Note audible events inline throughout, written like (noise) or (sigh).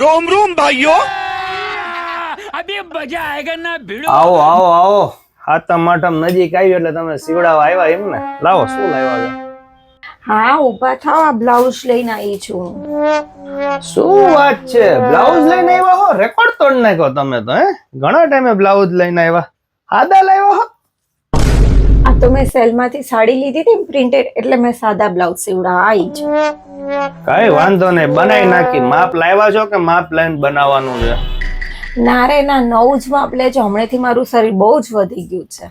રોમ રોમ ભાઈઓ. અબે મજા ભીડો આવો આવો? આવો હાથમ માઠમ નજીક આવ્યો એટલે તમે સીવડાવા આવ્યા એમ ને? લાવો શું લાવ્યા છો? હા ઊભા થાવ આ બ્લાઉઝ લઈને આવી છું. શું વાત છે? બ્લાઉઝ લઈને આવ્યા હો? રેકોર્ડ તોડ નાખો તમે તો હે? ઘણા ટાઈમે બ્લાઉઝ લઈને આવ્યા. આદા લાવ્યા હો? તો મેં સેલમાંથી સાડી લીધી હતી પ્રિન્ટેડ એટલે મેં સાદા બ્લાઉઝ સીવડા આવી જ કઈ વાંધો નહીં બનાવી નાખી. માપ લાવ્યા છો કે માપ લઈને બનાવવાનું છે? ના રે ના નવું જ માપ લેજો. હમણાંથી મારું શરીર બહુ જ વધી ગયું છે.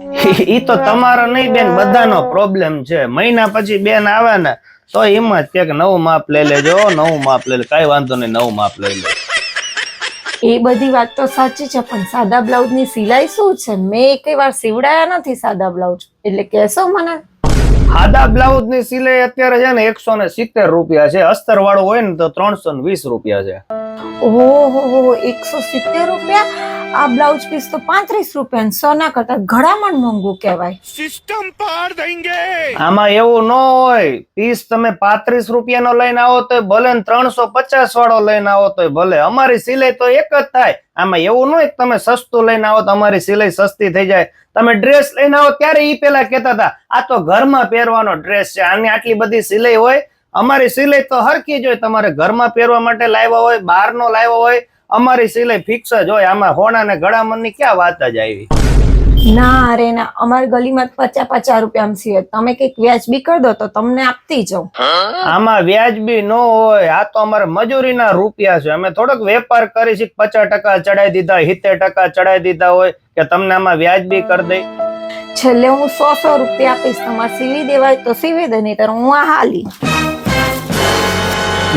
(laughs) ઈ તો તમારો નહીં બેન બધાનો પ્રોબ્લેમ છે. મહિના પછી બેન આવે ને તો એમ જ કે નવું માપ લઈ લેજો નવું માપ લઈ લે. કઈ વાંધો નહીં નવું માપ લઈ લે. એ બધી વાત તો સાચી છે પણ સાદા બ્લાઉઝની સિલાઈ શું છે? મેં એકેય વાર સીવડાયા નથી સાદા બ્લાઉઝ. એટલે કહેશો મને? સાદા બ્લાઉઝની સિલાઈ અત્યારે છે ને એકસો ને સિત્તેર રૂપિયા છે. અસ્તર વાળો હોય ને તો ત્રણસો ને વીસ રૂપિયા છે. ઓહો એકસો સિત્તેર રૂપિયા? આ બ્લાઉઝ પીસ તો પાંત્રીસ રૂપિયા સોના કરતા ઘડામણ મોંઘું કહેવાય. સિસ્ટમ પાર દેંગે આમાં એવું ન હોય પીસ તમે પાંત્રીસ રૂપિયાનો લઈને આવો તો ભલે ત્રણસો પચાસ વાળો લઈને આવો તો ભલે. અમારી સિલાઈ તો એક જ થાય. આમાં એવું ન હોય તમે સસ્તું લઈને આવો તો અમારી સિલાઈ સસ્તી થઈ જાય. તમે ડ્રેસ લઈને આવો ત્યારે એ પેલા કહેતા હતા આ તો ઘરમાં પહેરવાનો ડ્રેસ છે. આની આટલી બધી સિલાઈ હોય. અમારી સિલાઈ તો હરખી જ હોય. તમારે ઘરમાં પહેરવા માટે લાવ્યા હોય બહારનો લાવ્યો હોય અમારી સિલાઈ ફિક્સ જ હોય આમાં હોણા ને ગળામણની ક્યાં વાત જ આવી? ના રે ના અમારી ગલીમાં પચાસ પચાસ રૂપિયા સિવાય. તમે કંઈક વ્યાજબી કરી દો તો તમને આપતી જાઉં. આમાં વ્યાજબી ન હોય આ તો અમારે મજૂરીના રૂપિયા છે. અમે થોડોક વેપાર કરી છે પચાસ ટકા ચડાઈ દીધા સિત્તેર ટકા ચડાઈ દીધા હોય કે તમને આમાં વ્યાજબી કરી દઈ? છેલ્લે હું સો સો રૂપિયા આપીશ તમારે સીવી દેવાય તો સીવી દે નહીં હું આ હાલી.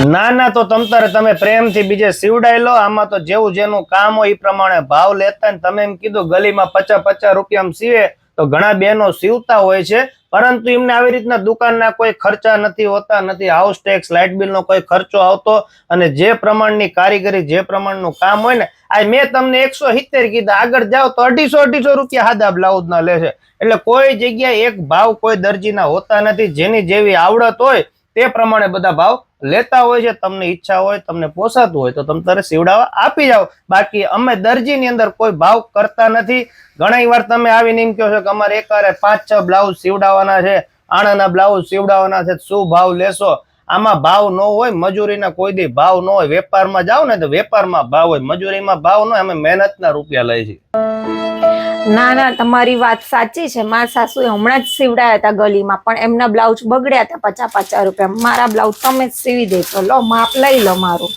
ના ના, તો તમ તારે તમે પ્રેમથી બીજે સીવડાઈ લો. આમાં તો જેવું જેનું કામ હોય એ પ્રમાણે ભાવ લેતા ને તમે એમ કીધું, ગલીમાં પચાસ પચાસ રૂપિયામાં સીવે તો ઘણા બહેનો સીવતા હોય છે. પરંતુ એમને આવી રીતના દુકાનના કોઈ ખર્ચા નથી હોતા, નથી. હાઉસ ટેક્સ લાઇટ બિલનો કોઈ ખર્ચો આવતો અને જે પ્રમાણની કારીગરી, જે પ્રમાણનું કામ હોય ને, આ મેં તમને એકસો સિત્તેર કીધા. આગળ જાઓ તો અઢીસો અઢીસો રૂપિયા હાદા બ્લાઉઝ ના લેશે એટલે કોઈ જગ્યાએ એક ભાવ કોઈ દરજીના હોતા નથી. જેની જેવી આવડત હોય તે પ્રમાણે બધા ભાવ લેતા હોય છે, તમને ઈચ્છા હોય, તમને પોસાતું હોય, તો તમે તારે સીવડાવવા આપી જાઓ. બાકી અમે દરજીની અંદર કોઈ ભાવ કરતા નથી. ઘણી વાર તમે આવીને એમ કહો છો કે અમારે એકવારે પાંચ, છ બ્લાઉઝ સીવડાવવાના છે આણાના બ્લાઉઝ સીવડાવવાના છે, શું ભાવ લેશો? આમાં ભાવ ન હોય, મજૂરીના કોઈ દી ભાવ ન હોય. વેપારમાં જાઓ ને તો વેપારમાં ભાવ હોય, મજૂરીમાં ભાવ ન હોય, અમે મહેનતના રૂપિયા લઈએ છીએ. ના ના તમારી વાત સાચી છે. મારા સાસુ હમણાં જ સીવડાયા હતા ગલીમાં પણ એમના બ્લાઉઝ બગડ્યા હતા પચાસ પચાસ રૂપિયા. મારા બ્લાઉઝ તમે જ સીવી દેશો લો માપ લઈ લો મારું.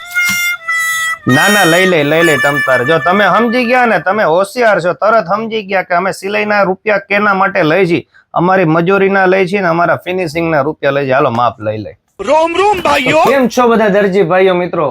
ના ના લઈ લઈ લઈ લઈ તમ તારે. જો તમે સમજી ગયા ને તમે હોશિયાર છો તરત સમજી ગયા કે અમે સિલાઈના રૂપિયા કેના માટે લઈ છીએ અમારી મજૂરીના લઈ છીએ ને અમારા ફિનિશિંગના રૂપિયા લઈ જાય હાલો માપ લઈ લઈ રોમ રોમ ભાઈઓ! કેમ છો બધા દરજી ભાઈઓ મિત્રો?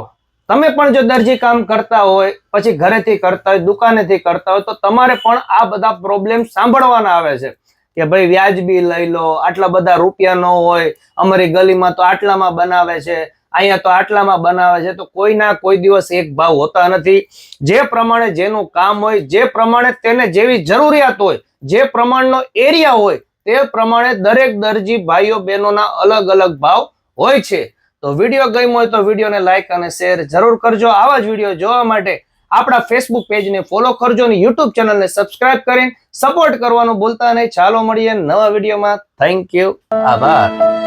તમે પણ જો દરજી કામ કરતા હોય, પછી ઘરેથી કરતા હોય, દુકાનેથી કરતા હોય, તો તમારે પણ આ બધા પ્રોબ્લેમ સાંભળવાના આવે છે. કે ભાઈ વ્યાજબી લઈ લો, આટલા બધા રૂપિયા ન હોય, અમારી ગલીમાં તો આટલામાં બનાવે છે, અહીંયા તો આટલામાં બનાવે છે, તો કોઈના કોઈ દિવસ એક ભાવ હોતા નથી. જે પ્રમાણે જેનું કામ હોય, જે પ્રમાણે તેને જેવી જરૂરિયાત હોય, જે પ્રમાણનો એરિયા હોય, તે પ્રમાણે દરેક દરજી ભાઈઓ બહેનોના અલગ અલગ ભાવ હોય છે. તો વીડિયો ગમ્યો હોય તો વિડીયોને લાઈક અને શેર જરૂર કરજો. આવા જ વીડિયો જોવા માટે આપણા ફેસબુક પેજને ફોલો કરજો અને યુટ્યુબ ચેનલને સબસ્ક્રાઇબ કરીને સપોર્ટ કરવાનું ભૂલતા નહીં. ચાલો મળીએ નવા વિડીયોમાં. થેન્ક યુ આભાર.